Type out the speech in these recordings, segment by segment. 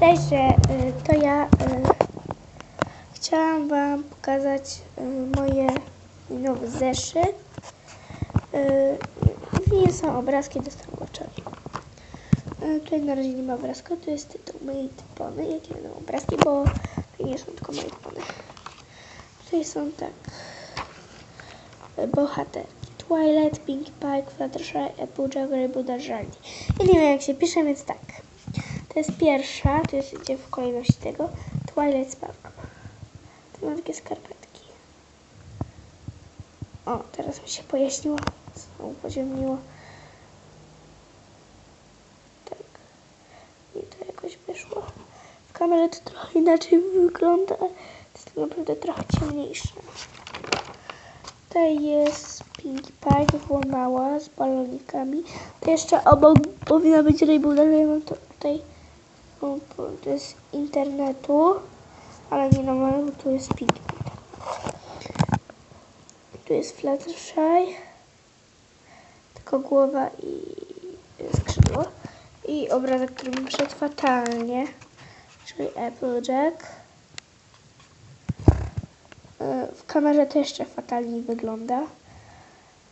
Cześć, że, y, to ja y, chciałam Wam pokazać moje nowy zeszyt. Nim są obrazki do Starwatchowi. Y, tutaj na razie nie ma obrazku, tu jest tytuł mojej typony, jakie będą obrazki, bo to nie są tylko moje typony. Tutaj są tak bohaterki. Twilight, Pinkie Pie, Fluttershy, Applejack, Dash, Rarity. Ja nie wiem jak się pisze, więc tak. To jest pierwsza, to jest idzie w kolejności tego. Twilight Sparkle. To ma takie skarpetki. O, teraz mi się pojaśniło. Znowu podziemniło. Tak. I to jakoś wyszło. W kamerze to trochę inaczej wygląda. To jest tak naprawdę trochę ciemniejsze. Tutaj jest Pinkie Pie, wyłamała z balonikami. To jeszcze obok powinna być Rainbow Dash, ja mam to tutaj. To jest internetu, ale nie normalnie, bo tu jest Pie. Tu jest Fluttershy, tylko głowa i skrzydło. I obrazek, który mi przyszedł fatalnie, czyli Applejack. E, W kamerze to jeszcze fatalnie wygląda.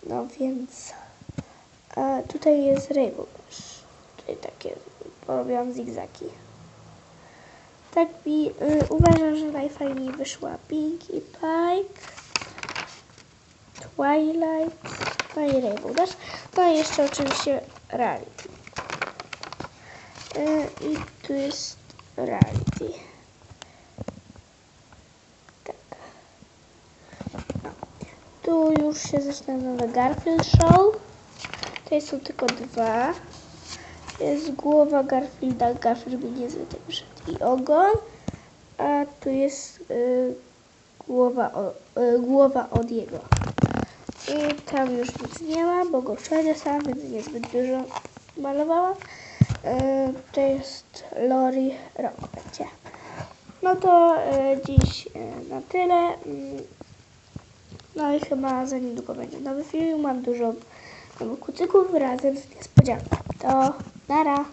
No więc e, tutaj jest Rainbow takie porobiłam zigzaki. Tak mi y, uważam, że najfajniej wyszła Pinkie Pike, Twilight, no i Rainbow Dash. No i jeszcze oczywiście Rarity. Y, I tu jest Rarity. Tak. No. Tu już się zaczyna nowe Garfield Show. Tutaj są tylko dwa. Jest głowa Garfielda, Garfield mi niezły i ogon. A tu jest y, głowa, o, y, głowa od jego. I tam już nic nie ma, bo go sam, więc niezbyt dużo malowałam. Y, to jest Lori Rock będzie. No to y, dziś y, na tyle. Mm, no i chyba za niedługo będzie nowy film. Mam dużo nowych kucyków razem z niespodzianką. To nara.